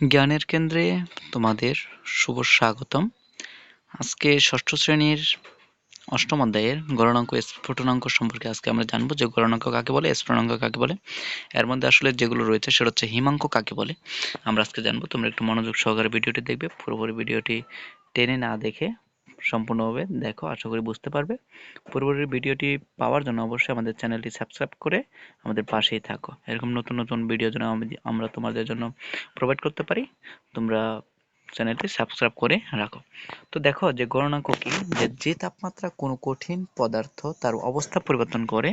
জ্ঞানের কেন্দ্রে তোমাদের শুভ স্বাগতম। আজকে ষষ্ঠ শ্রেণির অষ্টম অধ্যায়ের গণনাঙ্ক স্ফুটনাঙ্ক সম্পর্কে আজকে আমরা জানব যে গণনাঙ্ক কাকে বলে স্ফুটনাঙ্ক কাকে বলে। এর মধ্যে আসলে যেগুলো রয়েছে সেটা হচ্ছে হিমাঙ্ক কাকে বলে। আমরা আজকে জানব, তোমরা একটু মনোযোগ সহকারে ভিডিওটি দেখবে। পুরোপুরি ভিডিওটি টেনে না দেখে সম্পূর্ণভাবে দেখো, আশা করি বুঝতে পারবে। পরবর্তী ভিডিওটি পাওয়ার জন্য অবশ্যই আমাদের চ্যানেলটি সাবস্ক্রাইব করে আমাদের পাশেই থাকো। এরকম নতুন নতুন ভিডিও যেন আমরা তোমাদের জন্য প্রোভাইড করতে পারি, তোমরা চ্যানেলটি সাবস্ক্রাইব করে রাখো। তো দেখো, যে গণনাঙ্ক কি যে যে তাপমাত্রা কোনো কঠিন পদার্থ তার অবস্থা পরিবর্তন করে,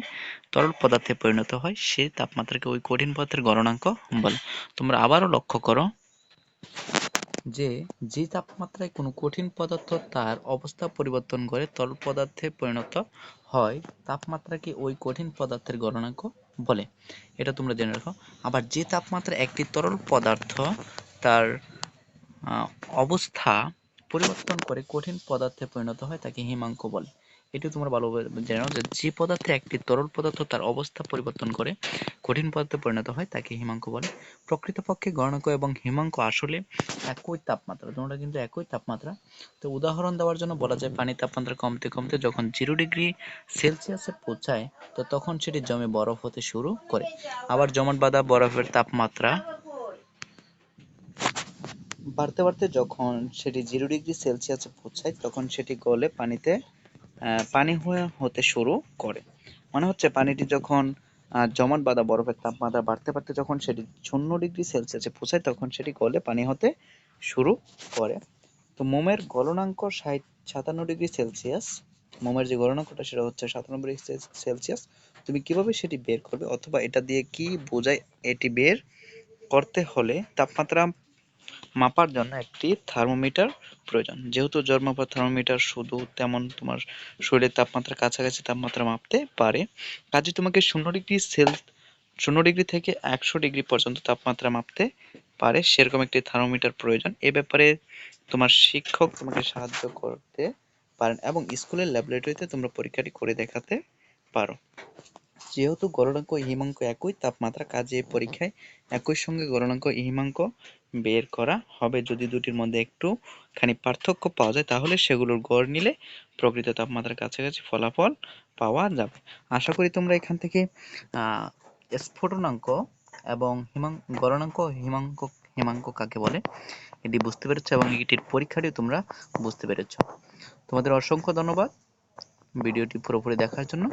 তরল পদার্থে পরিণত হয়, সেই তাপমাত্রাকে ওই কঠিন পদার্থের গণনাঙ্ক বলে। তোমরা আবারও লক্ষ্য করো যে যে তাপমাত্রায় কোনো কঠিন পদার্থ তার অবস্থা পরিবর্তন করে তরল পদার্থে পরিণত হয়, তাপমাত্রাকে ওই কঠিন পদার্থের গণনাঙ্ক বলে। এটা তোমরা জেনে রাখো। আবার যে তাপমাত্রায় একটি তরল পদার্থ তার অবস্থা পরিবর্তন করে কঠিন পদার্থে পরিণত হয়, তাকে হিমাঙ্ক বলে। এটি তোমরা ভালোভাবে জেনে নাও যে যে পদার্থে একটি তরল পদার্থ তার অবস্থা পরিবর্তন করে কঠিন পদার্থে পরিণত হয়, তাকে হিমাঙ্ক বলে। প্রকৃতপক্ষে গণনাঙ্ক এবং হিমাঙ্ক আসলে একই তাপমাত্রা তোমরা কিন্তু একই তাপমাত্রা। তো উদাহরণ দেওয়ার জন্য বলা যায় পানির তাপমাত্রা কমতে কমতে যখন জিরো ডিগ্রি সেলসিয়াসে পৌঁছায়, তো তখন সেটি জমে বরফ হতে শুরু করে। আবার জমাট বাঁধা বরফের তাপমাত্রা বাড়তে বাড়তে যখন সেটি জিরো ডিগ্রি সেলসিয়াসে পৌঁছায়, তখন সেটি গলে পানিতে পানি হয়ে হতে শুরু করে। মানে হচ্ছে পানিটি যখন জমাট বাঁধা বরফের তাপমাত্রা বাড়তে বাড়তে যখন সেটি শূন্য ডিগ্রি সেলসিয়াসে পৌঁছায়, তখন সেটি গলে পানি হতে শুরু করে। তো মোমের গলনাঙ্ক ষাট, সাতান্ন ডিগ্রি সেলসিয়াস। মোমের যে গলনাঙ্কটা, সেটা হচ্ছে সাতান্ন ডিগ্রি সেলসিয়াস। তুমি কীভাবে সেটি বের করবে? অথবা এটা দিয়ে কি বোঝায় এটি বের করতে হলে তাপমাত্রা মাপার জন্য একটি থার্মোমিটার প্রয়োজন। যেহেতু জন্মাপার থার্মোমিটার শুধু তেমন তোমার শরীরের তাপমাত্রার কাছাকাছি তাপমাত্রা মাপতে পারে, কাজে তোমাকে শূন্য ডিগ্রি সেল শূন্য ডিগ্রি থেকে একশো ডিগ্রি পর্যন্ত তাপমাত্রা মাপতে পারে। সেরকম একটি থার্মোমিটার প্রয়োজন। এ ব্যাপারে তোমার শিক্ষক তোমাকে সাহায্য করতে পারেন এবং স্কুলের ল্যাবরেটরিতে তোমরা পরীক্ষাটি করে দেখাতে পারো। যেহেতু গলনাঙ্ক ও হিমাঙ্ক একই, তাপমাত্রা কাজে পরীক্ষায় একই সঙ্গে গলনাঙ্ক ও হিমাঙ্ক বের করা হবে। যদি দুটির মধ্যে একটু খানি পার্থক্য পাওয়া যায়, তাহলে সেগুলোর গড় নিলে প্রকৃত তাপমাত্রার কাছাকাছি ফলাফল পাওয়া যাবে। আশা করি তোমরা এখান থেকে স্ফুটনাঙ্ক এবং হিমাঙ্ক গলনাঙ্ক, হিমাঙ্ক হিমাঙ্ক কাকে বলে, এটি বুঝতে পেরেছ এবং এটির পরীক্ষাটিও তোমরা বুঝতে পেরেছ। তোমাদের অসংখ্য ধন্যবাদ ভিডিওটি পুরোপুরি দেখার জন্য।